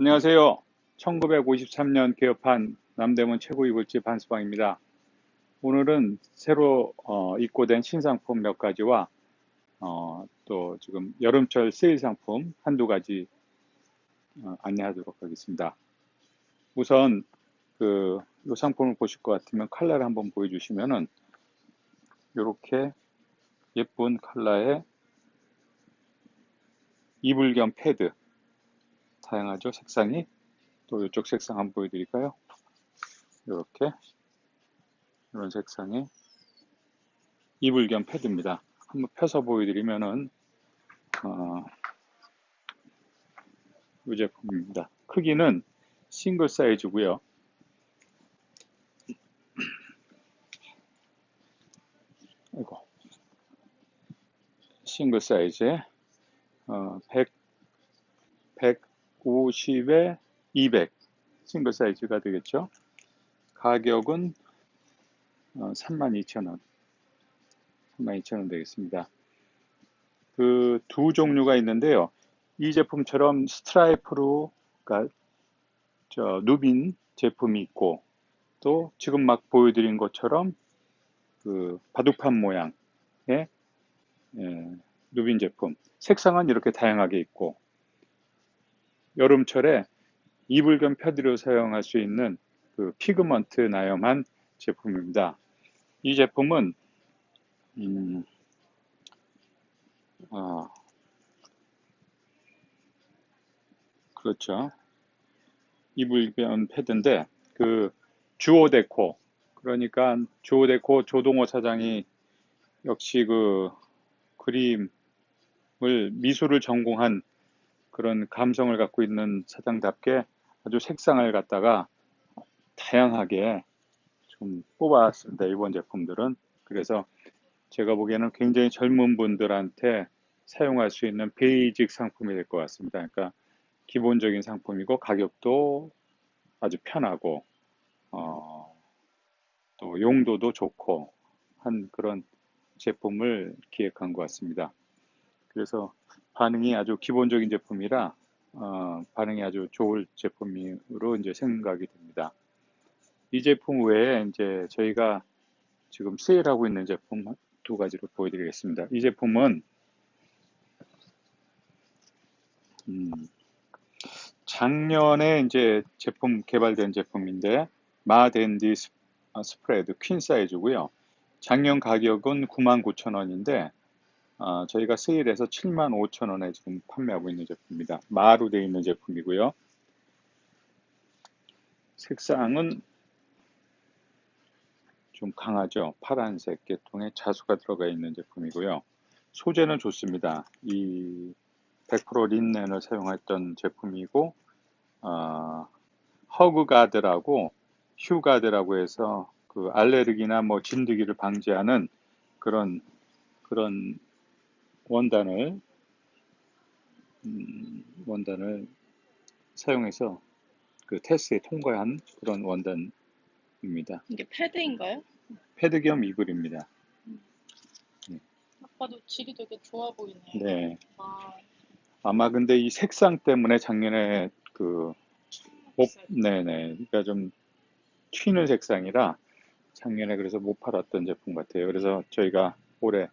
안녕하세요. 1953년 개업한 남대문 최고 이불집 한수방입니다. 오늘은 새로 어, 입고된 신상품 몇 가지와 어, 또 지금 여름철 세일 상품 한두 가지 어, 안내하도록 하겠습니다. 우선 그, 이 상품을 보실 것 같으면 칼라를 한번 보여주시면은 이렇게 예쁜 컬러의 이불 겸 패드 다양하죠. 색상이. 또 이쪽 색상 한번 보여드릴까요? 이렇게. 이런 색상의 이불 겸 패드입니다. 한번 펴서 보여드리면은 어, 이 제품입니다. 크기는 싱글 사이즈고요. 아이고. 싱글 사이즈에 어, 100, 150에 200 싱글 사이즈가 되겠죠. 가격은 어, 32,000원 32,000원 되겠습니다. 그 두 종류가 있는데요. 이 제품처럼 스트라이프로 그러니까 저 누빈 제품이 있고 또 지금 막 보여드린 것처럼 그 바둑판 모양의 예, 누빈 제품 색상은 이렇게 다양하게 있고 여름철에 이불 겸 패드로 사용할 수 있는 그 피그먼트 나염한 제품입니다. 이 제품은 음, 아, 그렇죠. 이불 겸 패드인데 그 주오데코 그러니까 주오데코 조동호 사장이 역시 그 그림을 미술을 전공한 그런 감성을 갖고 있는 사장답게 아주 색상을 갖다가 다양하게 좀 뽑아왔습니다. 이번 제품들은. 그래서 제가 보기에는 굉장히 젊은 분들한테 사용할 수 있는 베이직 상품이 될 것 같습니다. 그러니까 기본적인 상품이고 가격도 아주 편하고 어, 또 용도도 좋고 한 그런 제품을 기획한 것 같습니다. 그래서 반응이 아주 기본적인 제품이라 어, 반응이 아주 좋을 제품으로 이제 생각이 됩니다. 이 제품 외에 이제 저희가 지금 세일하고 있는 제품 두 가지를 보여드리겠습니다. 이 제품은 음, 작년에 이제 제품 개발된 제품인데 마댄디 아, 스프레드 퀸 사이즈고요. 작년 가격은 99,000원인데 어, 저희가 세일해서 75,000원에 지금 판매하고 있는 제품입니다. 마루 되어 있는 제품이고요. 색상은 좀 강하죠. 파란색 계통의 자수가 들어가 있는 제품이고요. 소재는 좋습니다. 이 100% 린넨을 사용했던 제품이고 어, 허그가드라고 휴가드라고 해서 그 알레르기나 뭐 진드기를 방지하는 그런 그런 원단을 음, 원단을 사용해서 그 테스트에 통과한 그런 원단입니다. 이게 패드인가요? 패드 겸 이불입니다. 아까도 질이 되게 좋아 보이네요. 네. 아, 아마 근데 이 색상 때문에 작년에 그 옵, 비싸요. 네네. 그러니까 좀 튀는 색상이라 작년에 그래서 못 팔았던 제품 같아요. 그래서 저희가 올해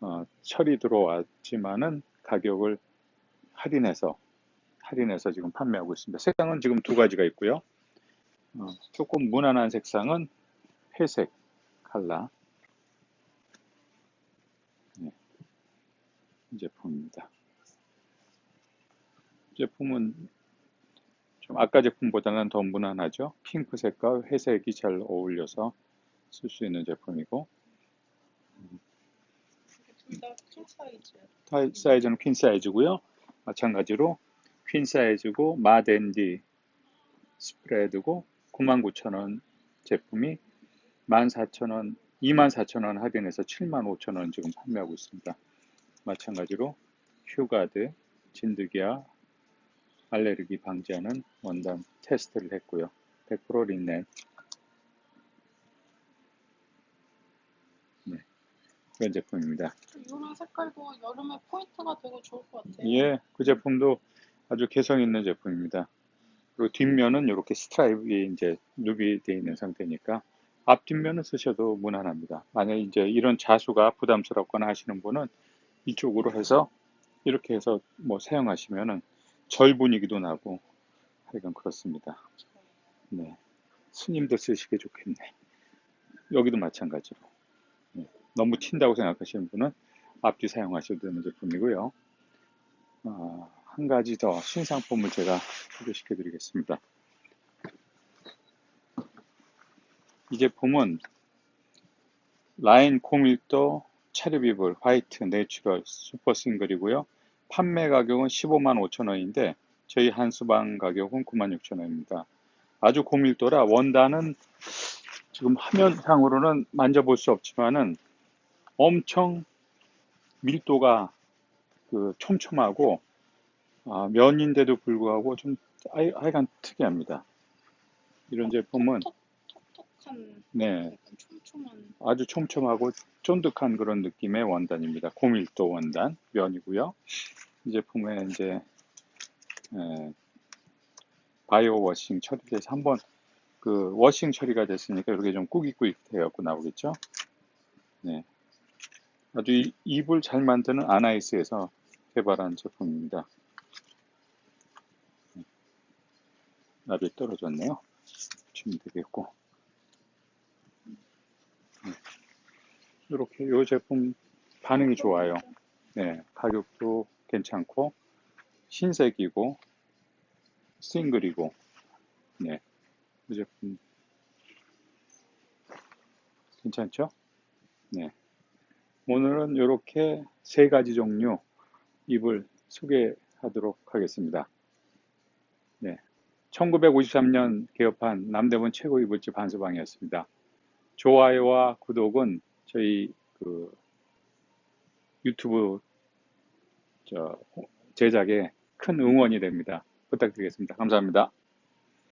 어, 철이 들어왔지만은 가격을 할인해서 할인해서 지금 판매하고 있습니다. 색상은 지금 두 가지가 있고요. 어, 조금 무난한 색상은 회색 컬러 네, 이 제품입니다. 제품은 좀 아까 제품보다는 더 무난하죠. 핑크색과 회색이 잘 어울려서 쓸 수 있는 제품이고 사이즈. 사이즈는 퀸 사이즈고요. 마찬가지로 퀸 사이즈고 마댄디 스프레드고 99,000원 제품이 14,000원, 24,000원 할인해서 75,000원 지금 판매하고 있습니다. 마찬가지로 휴가드, 진드기와 알레르기 방지하는 원단 테스트를 했고요. 100% 린넨 그런 제품입니다. 이런 색깔도 여름에 포인트가 되고 좋을 것 같아요. 예, 그 제품도 아주 개성 있는 제품입니다. 그리고 뒷면은 이렇게 스트라이프이 이제 누비 되어 있는 상태니까 앞 뒷면은 쓰셔도 무난합니다. 만약에 이제 이런 자수가 부담스럽거나 하시는 분은 이쪽으로 해서 이렇게 해서 뭐 사용하시면은 절 분위기도 나고 하여간 그렇습니다. 네. 스님도 쓰시기 좋겠네. 여기도 마찬가지로. 네. 너무 튄다고 생각하시는 분은 앞뒤 사용하셔도 되는 제품이고요. 아, 한 가지 더 신상품을 제가 소개시켜 드리겠습니다. 이 제품은 라인 고밀도 차르비블 화이트 내추럴 슈퍼 싱글이고요. 판매 가격은 15만 5천 원인데 저희 한 수방 가격은 9만 6천 원입니다. 아주 고밀도라 원단은 지금 화면상으로는 만져볼 수 없지만은 엄청 밀도가 그 촘촘하고 아, 면인데도 불구하고 좀 하여- 하여간 특이합니다. 이런 제품은 톡, 톡톡한 네 촘촘한 아주 촘촘하고 쫀득한 그런 느낌의 원단입니다. 고밀도 원단 면이고요. 이 제품에 이제 에, 바이오 워싱 처리돼서 한번 그 워싱 처리가 됐으니까 이렇게 좀 꾸깃꾸깃 해갖고 나오겠죠. 네, 아주 이- 입을 잘 만드는 아나이스에서 개발한 제품입니다. 나비 떨어졌네요. 주면 되겠고. 이렇게 이 제품 반응이 좋아요. 네, 가격도 괜찮고 신색이고 싱글이고 네, 이 제품 괜찮죠? 네, 오늘은 이렇게 세 가지 종류 잎을 소개하도록 하겠습니다. 네, 1953년 개업한 남대문 최고 이불집 한수방이었습니다. 좋아요와 구독은 저희 그 유튜브 저 제작에 큰 응원이 됩니다. 부탁드리겠습니다. 감사합니다.